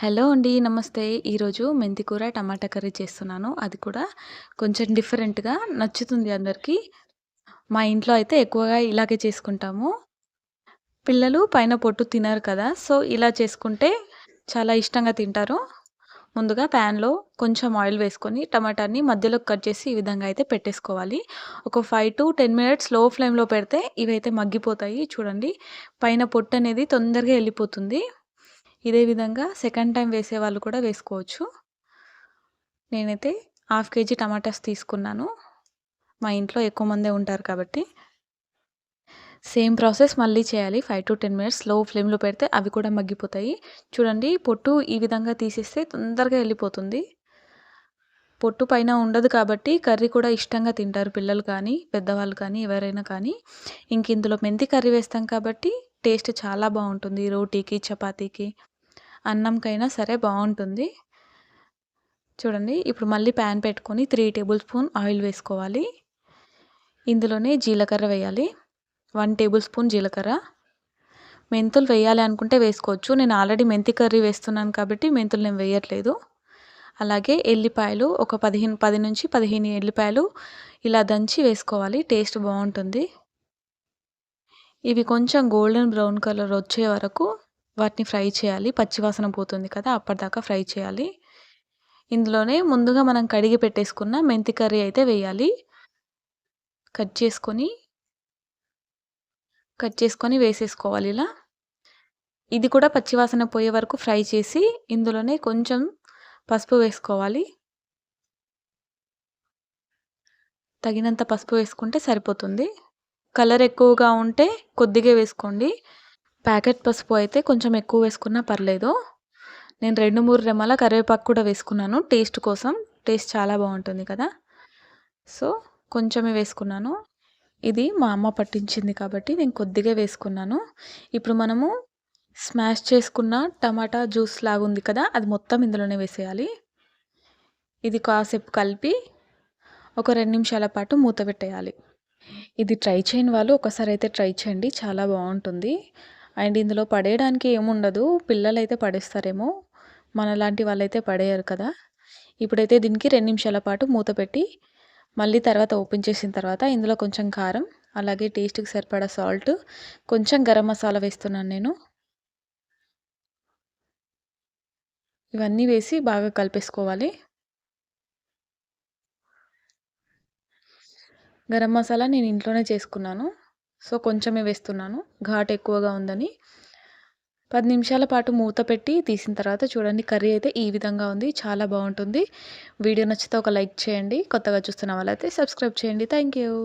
Hello అండి నమస్తే. ఈరోజు మెంతికూర టమాటా కర్రీ చేస్తున్నాను. అది కూడా కొంచెం డిఫరెంట్గా నచ్చుతుంది అందరికీ. మా ఇంట్లో అయితే ఎక్కువగా ఇలాగే చేసుకుంటాము. పిల్లలు పైన పొట్టు తినరు కదా సో ఇలా చేసుకుంటే చాలా ఇష్టంగా తింటారు. ముందుగా ప్యాన్లో కొంచెం ఆయిల్ వేసుకొని టమాటాని మధ్యలో కట్ చేసి ఈ విధంగా అయితే పెట్టేసుకోవాలి. ఒక ఫైవ్ టు టెన్ మినిట్స్లో ఫ్లేమ్లో పెడితే ఇవైతే మగ్గిపోతాయి. చూడండి పైన పొట్టు అనేది తొందరగా వెళ్ళిపోతుంది. ఇదే విధంగా సెకండ్ టైం వేసే వాళ్ళు కూడా వేసుకోవచ్చు. నేనైతే హాఫ్ కేజీ టమాటాస్ తీసుకున్నాను. మా ఇంట్లో ఎక్కువ మందే ఉంటారు కాబట్టి. సేమ్ ప్రాసెస్ మళ్ళీ చేయాలి. ఫైవ్ టు టెన్ మినిట్స్లో ఫ్లేమ్లో పెడితే అవి కూడా మగ్గిపోతాయి. చూడండి పొట్టు ఈ విధంగా తీసేస్తే తొందరగా వెళ్ళిపోతుంది. పొట్టు పైన ఉండదు కాబట్టి కర్రీ కూడా ఇష్టంగా తింటారు పిల్లలు కానీ పెద్దవాళ్ళు కానీ ఎవరైనా కానీ. ఇంక ఇందులో మెంతి కర్రీ వేస్తాం కాబట్టి టేస్ట్ చాలా బాగుంటుంది రోటీకి చపాతీకి. అన్నంకైనా సరే బాగుంటుంది. చూడండి ఇప్పుడు మళ్ళీ ప్యాన్ పెట్టుకొని త్రీ టేబుల్ స్పూన్ ఆయిల్ వేసుకోవాలి. ఇందులోనే జీలకర్ర వేయాలి. వన్ టేబుల్ స్పూన్ జీలకర్ర. మెంతులు వేయాలి అనుకుంటే వేసుకోవచ్చు. నేను ఆల్రెడీ మెంతి కర్రీ వేస్తున్నాను కాబట్టి మెంతులు నేను వేయట్లేదు. అలాగే ఎల్లిపాయలు ఒక పదిహేను పది నుంచి పదిహేను ఎల్లిపాయలు ఇలా దంచి వేసుకోవాలి. టేస్ట్ బాగుంటుంది. ఇవి కొంచెం గోల్డెన్ బ్రౌన్ కలర్ వచ్చే వరకు వాటిని ఫ్రై చేయాలి. పచ్చివాసన పోతుంది కదా అప్పటిదాకా ఫ్రై చేయాలి. ఇందులోనే ముందుగా మనం కడిగి పెట్టేసుకున్న మెంతి కర్రీ అయితే వేయాలి. కట్ చేసుకొని కట్ చేసుకొని వేసేసుకోవాలి ఇలా. ఇది కూడా పచ్చివాసన పోయే వరకు ఫ్రై చేసి ఇందులోనే కొంచెం పసుపు వేసుకోవాలి. తగినంత పసుపు వేసుకుంటే సరిపోతుంది. కలర్ ఎక్కువగా ఉంటే కొద్దిగా వేసుకోండి. ప్యాకెట్ పసుపు అయితే కొంచెం ఎక్కువ వేసుకున్నా పర్లేదు. నేను రెండు మూడు రెమ్మల కరివేపాకు కూడా వేసుకున్నాను. టేస్ట్ కోసం. టేస్ట్ చాలా బాగుంటుంది కదా. సో కొంచెమే వేసుకున్నాను. ఇది మా అమ్మ పట్టించింది కాబట్టి నేను కొద్దిగా వేసుకున్నాను. ఇప్పుడు మనము స్మాష్ చేసుకున్న టమాటా జ్యూస్ లాగా ఉంది కదా అది మొత్తం ఇందులోనే వేసేయాలి. ఇది కాసేపు కలిపి ఒక రెండు నిమిషాల పాటు మూత పెట్టేయాలి. ఇది ట్రై చేయని వాళ్ళు ఒకసారి అయితే ట్రై చేయండి చాలా బాగుంటుంది. అండ్ ఇందులో పడేయడానికి ఏముండదు పిల్లలు అయితే పడేస్తారేమో మనలాంటి వాళ్ళైతే పడేయరు కదా. ఇప్పుడైతే దీనికి రెండు నిమిషాల పాటు మూత పెట్టి మళ్ళీ తర్వాత ఓపెన్ చేసిన తర్వాత ఇందులో కొంచెం కారం అలాగే టేస్ట్కి సరిపడా సాల్ట్ కొంచెం గరం మసాలా వేస్తున్నాను నేను. ఇవన్నీ వేసి బాగా కలిపేసుకోవాలి. గరం మసాలా నేను ఇంట్లోనే చేసుకున్నాను. సో కొంచెమే వేస్తున్నాను. ఘాట్ ఎక్కువగా ఉందని. పది నిమిషాల పాటు మూత పెట్టి తీసిన తర్వాత చూడండి కర్రీ అయితే ఈ విధంగా ఉంది. చాలా బాగుంటుంది. వీడియో నచ్చితే ఒక లైక్ చేయండి. కొత్తగా చూస్తున్న వాళ్ళైతే సబ్స్క్రైబ్ చేయండి. Thank you